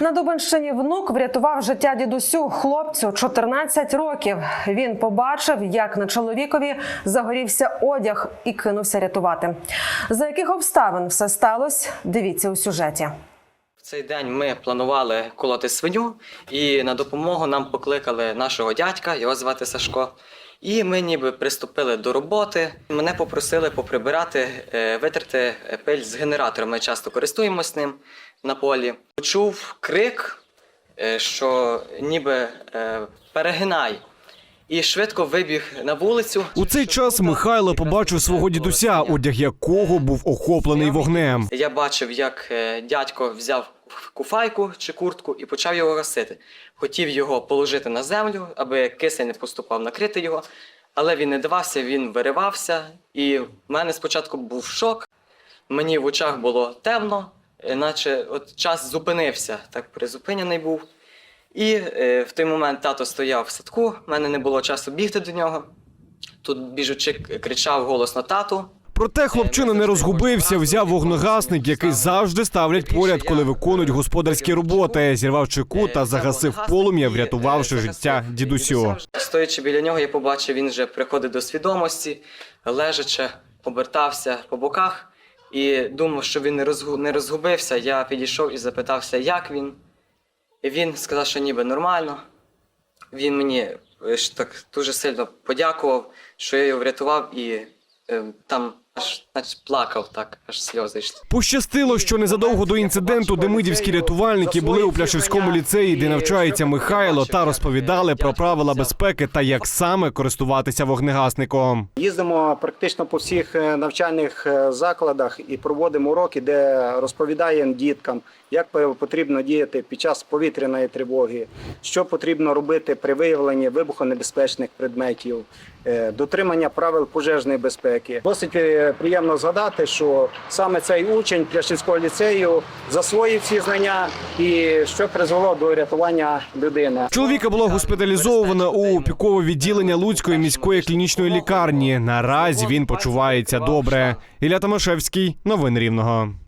На Дубенщині внук врятував життя дідусю хлопцю 14 років. Він побачив, як на чоловікові загорівся одяг і кинувся рятувати. За яких обставин все сталося? Дивіться у сюжеті. Цей день ми планували колоти свиню, і на допомогу нам покликали нашого дядька, його звати Сашко. І ми ніби приступили до роботи. Мене попросили поприбирати, е, витерти пиль з генератором. Ми часто користуємось ним на полі. Почув крик, е, що ніби е, перегинай. І швидко вибіг на вулицю. У цей час Михайло побачив свого дідуся, одяг якого був охоплений вогнем. Я бачив, як е, дядько взяв куфайку чи куртку і почав його гасити. Хотів його положити на землю, аби кисень не поступав накрити його. Але він не давався, він виривався. І в мене спочатку був шок. Мені в очах було темно, е, наче от час зупинився, так призупинений був. І е, в той момент тато стояв в садку, в мене не було часу бігти до нього. Тут біжучи кричав голосно тату. Проте хлопчина не розгубився, взяв вогнегасник, який завжди ставлять поряд, коли виконують господарські роботи. Зірвав чеку та загасив полум'я, врятувавши життя дідусю. Стоячи біля нього, я побачив, він вже приходить до свідомості, лежачи, обертався по боках і думав, що він не, розгу... розгубився. Я підійшов і запитався, як він. І він сказав, що ніби нормально. Він мені е, так дуже сильно подякував, що я його врятував і е, там аж плакав так, аж сльози йшли. Пощастило, що незадовго до інциденту демидівські рятувальники були у Пляшівському ліцеї, де навчається Михайло, та розповідали про правила безпеки та як саме користуватися вогнегасником. Їздимо практично по всіх е, навчальних е, закладах і проводимо уроки, де розповідаємо діткам, як потрібно діяти під час повітряної тривоги, що потрібно робити при виявленні вибухонебезпечних предметів, е, дотримання правил пожежної безпеки. Досить приємно згадати, що саме цей учень Пляшинського ліцею засвоїв ці знання і що призвело до рятування людини. Чоловіка було госпіталізовано у опікове відділення Луцької міської клінічної лікарні. Наразі він почувається добре. Ілля Томашевський, новини Рівного.